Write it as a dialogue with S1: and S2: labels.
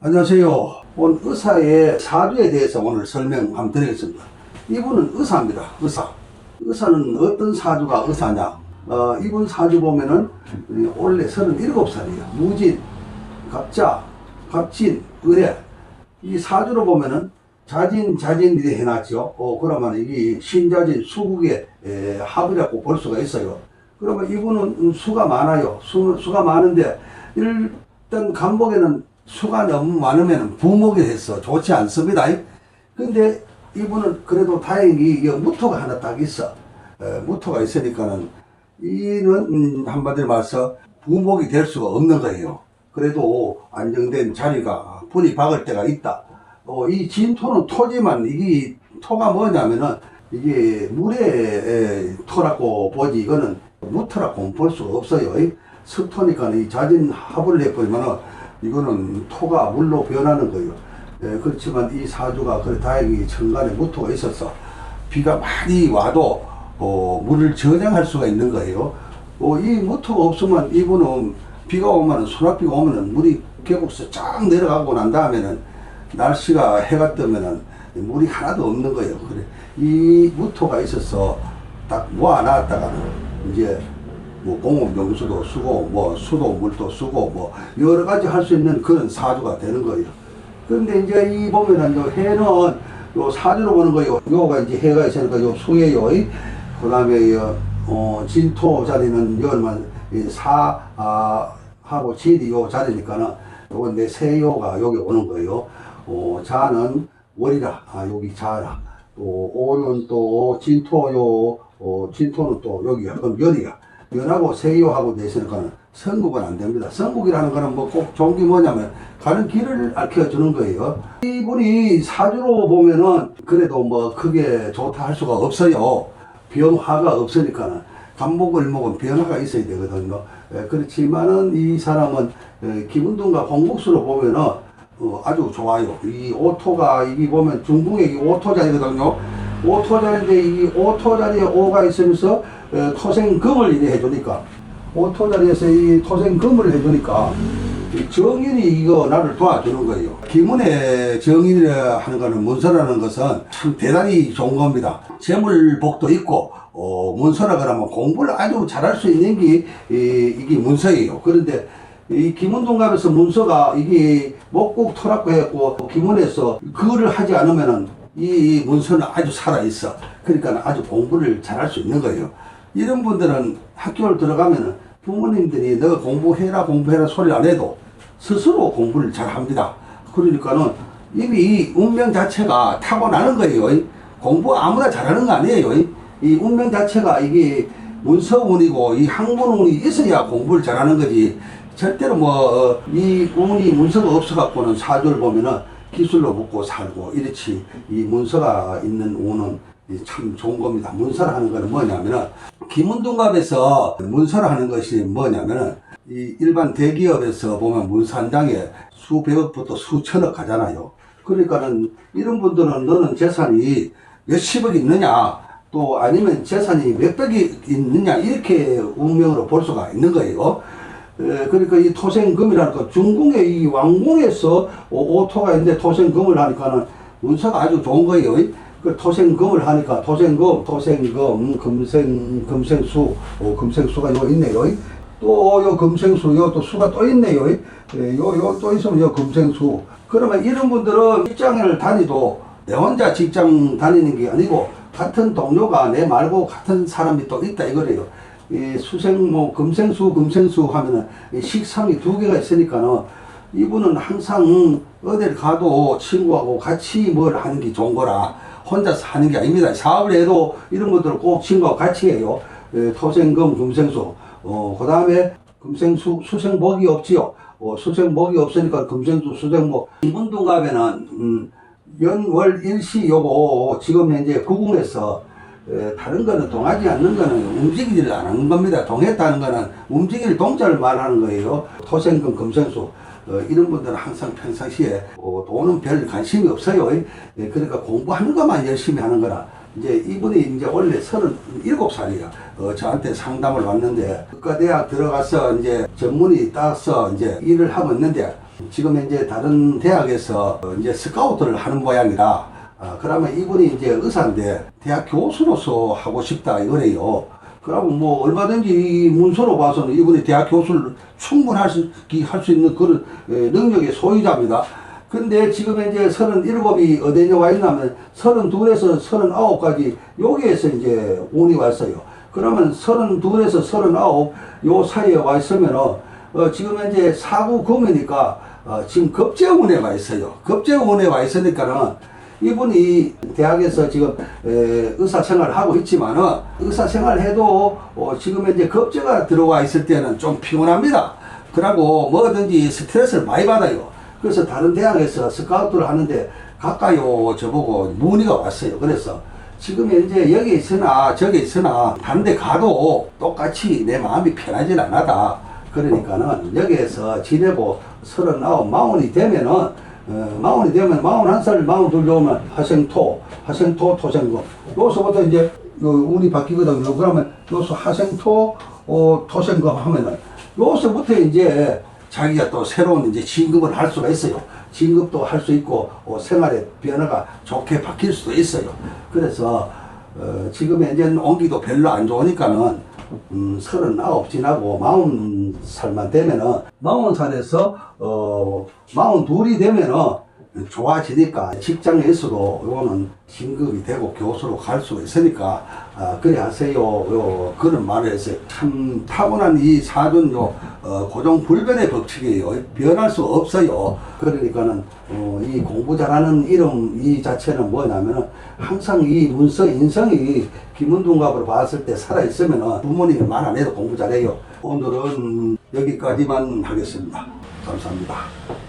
S1: 안녕하세요. 오늘 의사의 사주에 대해서 오늘 설명 한번 드리겠습니다. 이분은 의사입니다. 의사. 의사는 어떤 사주가 의사냐? 어, 이분 사주 보면은 이 원래 37살이에요. 무진, 갑자, 갑진, 을해. 이 사주로 보면은 자진, 자진 이래 해놨죠. 어, 그러면 이게 신자진, 수국의 에, 합이라고 볼 수가 있어요. 그러면 이분은 수가 많아요. 수, 수가 많은데 일단 간목에는 수가 너무 많으면 부목이 돼서 좋지 않습니다. 근데 이분은 그래도 다행히 이 무토가 하나 딱 있어. 에, 무토가 있으니까는 이는 음, 한마디로 말해서 부목이 될 수가 없는 거예요. 그래도 안정된 자리가 분이 박을 때가 있다. 어, 이 진토는 토지만 이게 토가 뭐냐면은 이게 물의 에, 토라고 보지 이거는 무토라고 볼 수가 없어요. 이 습토니까 이 자진 합을 해버리면은 이거는 토가 물로 변하는 거예요. 예, 그렇지만 이 사주가 그래 다행히 천간에 무토가 있어서 비가 많이 와도 어, 물을 저장할 수가 있는 거예요. 어, 이 무토가 없으면 이분은 비가 오면 소낙비가 오면은 물이 계곡에서 쫙 내려가고 난 다음에는 날씨가 해가 뜨면은 물이 하나도 없는 거예요. 그래 이 무토가 있어서 딱 모아놨다가는 이제 뭐 공업 용수도 쓰고 뭐 수도 물도 쓰고 뭐 여러 가지 할 수 있는 그런 사주가 되는 거예요. 그런데 이제 이 보면은 요 해는 요 사주로 보는 거요. 요가 이제 해가 있으니까 요 수해요. 그 다음에 요, 어, 진토 자리는 요만 사, 아, 하고 진이 요 자리니까는 요건 내 세요가 여기 오는 거예요. 어, 자는 월이라, 아, 여기 자라. 또, 오는 또, 진토요, 어, 진토는 또 여기가, 그럼 연이야. 연하고 세요하고 되있으니까는 선국은 안 됩니다. 선국이라는 거는 뭐 꼭 좋은 게 뭐냐면 가는 길을 알려주는 거예요. 이분이 사주로 보면은 그래도 뭐 크게 좋다 할 수가 없어요. 변화가 없으니까는 간목을목은 변화가 있어야 되거든요. 예, 그렇지만은 이 사람은 예, 기분동과 공국수로 보면은 어, 아주 좋아요. 이 오토가 이게 보면 중궁에 이 오토자리거든요. 오토자리인데 이 오토자리에 오가 있으면서 에, 토생금을 이래 해주니까 오토자리에서 이 토생금을 해주니까 이 정인이 이거 나를 도와주는 거예요. 기문의 정인이라 하는 거는 문서라는 것은 참 대단히 좋은 겁니다. 재물복도 있고 어, 문서라 그러면 공부를 아주 잘할 수 있는 게 이, 이게 문서예요. 그런데 이 김은동갑에서 문서가 이게 목국 토락고 했고 김문에서 그거를 하지 않으면은 이 문서는 아주 살아있어. 그러니까 아주 공부를 잘할 수 있는 거예요. 이런 분들은 학교를 들어가면은 부모님들이 너 공부해라 공부해라 소리 안 해도 스스로 공부를 잘 합니다. 그러니까는 이미 이 운명 자체가 타고나는 거예요. 이 공부 아무나 잘하는 거 아니에요. 이- 이 운명 자체가 이게 문서운이고 이 학문운이 있어야 공부를 잘하는 거지. 절대로 뭐 이 운이 문서가 없어갖고는 사주를 보면은 기술로 먹고 살고 이렇지 이 문서가 있는 운은 이참 좋은 겁니다. 문서를 하는 거는 뭐냐면은 김은동갑에서 문서를 하는 것이 뭐냐면은 이 일반 대기업에서 보면 문서 한 장에 수백억부터 수천억 가잖아요. 그러니까는 이런 분들은 너는 재산이 몇십억 있느냐 또 아니면 재산이 몇백이 있느냐 이렇게 운명으로 볼 수가 있는 거예요. 에, 그러니까 이 토생금이라는 거 중궁의 이 왕궁에서 오- 오토가 있는데 토생금을 하니까는 문서가 아주 좋은 거예요. 그 토생금을 하니까 토생금, 토생금, 금생, 금생수, 어, 금생수가 요 있네요. 또 요 금생수, 요 또 수가 또 있네요. 예, 요, 요 또 있으면 요 금생수. 그러면 이런 분들은 직장을 다니도 내 혼자 직장 다니는 게 아니고 같은 동료가 내 말고 같은 사람이 또 있다 이거래요. 이 수생 뭐 금생수 금생수 하면은 이 식상이 두 개가 있으니까는 이분은 항상 어딜 가도 친구하고 같이 뭘 하는 게 좋은 거라 혼자서 하는 게 아닙니다. 사업을 해도 이런 것들을 꼭 친구하고 같이 해요. 에, 토생금 금생수. 어, 그 다음에 금생수 수생복이 없지요. 어, 수생복이 없으니까 금생수 수생복. 이분동갑에는 음, 연월 일시 요거 지금 현재 구궁에서 에, 다른 거는 동하지 않는 거는 움직이지를 않는 겁니다. 동했다는 거는 움직일 동자를 말하는 거예요. 토생금, 금생수. 어, 이런 분들은 항상 평상시에 어, 돈은 별 관심이 없어요. 예, 그러니까 공부하는 것만 열심히 하는 거라. 이제 이분이 이제 원래 37살이야. 어, 저한테 상담을 왔는데 국가대학 들어가서 이제 전문의 따서 이제 일을 하고 있는데 지금 이제 다른 대학에서 이제 스카우트를 하는 모양이라 아, 그러면 이분이 이제 의사인데 대학 교수로서 하고 싶다 이거래요. 그러면 뭐 얼마든지 이 문서로 봐서는 이분이 대학 교수를 충분할 수, 할 수 있는 그런 에, 능력의 소유자입니다. 근데 지금 이제 37이 어디에 와 있냐면 32에서 39까지 여기에서 이제 운이 왔어요. 그러면 32에서 39, 요 사이에 와 있으면은, 어, 지금 이제 사구 금이니까, 어, 지금 급제운에 와 있어요. 급제운에 와 있으니까는, 이분이 대학에서 지금 에, 의사 생활을 하고 있지만은 의사 생활을 해도 어, 지금 이제 급제가 들어와 있을 때는 좀 피곤합니다. 그러고 뭐든지 스트레스를 많이 받아요. 그래서 다른 대학에서 스카우트를 하는데 가까이요 저보고 문의가 왔어요. 그래서 지금 이제 여기 있으나 저기 있으나 다른 데 가도 똑같이 내 마음이 편하진 않았다. 그러니까는 여기에서 지내고 서른아홉 마흔이 되면은 어, 마흔이 되면 마흔한 살 마흔 둘 되면 하생토 하생토 토생금 여기서부터 이제 요 운이 바뀌거든요. 그러면 여기서 하생토 어, 토생금 하면은 여기서부터 이제 자기가 또 새로운 이제 진급을 할 수가 있어요. 진급도 할 수 있고 어, 생활의 변화가 좋게 바뀔 수도 있어요. 그래서 어, 지금 이제 온기도 별로 안 좋으니까는 음, 서른아홉 지나고 마흔 살만 되면은 마흔 살에서 어 마흔 둘이 되면은 좋아지니까 직장에서도 요거는 진급이 되고 교수로 갈 수 있으니까 아, 그래 하세요. 요 그런 말을 했어요 참 타고난 이 사준 요 어, 고정 불변의 법칙이에요 변할 수 없어요. 그러니까는 어, 이 공부 잘하는 이름 이 자체는 뭐냐면은 항상 이 문서 인성이 김은둥갑으로 봤을 때 살아 있으면은 부모님이 말 안 해도 공부 잘해요. 오늘은 여기까지만 하겠습니다. 감사합니다.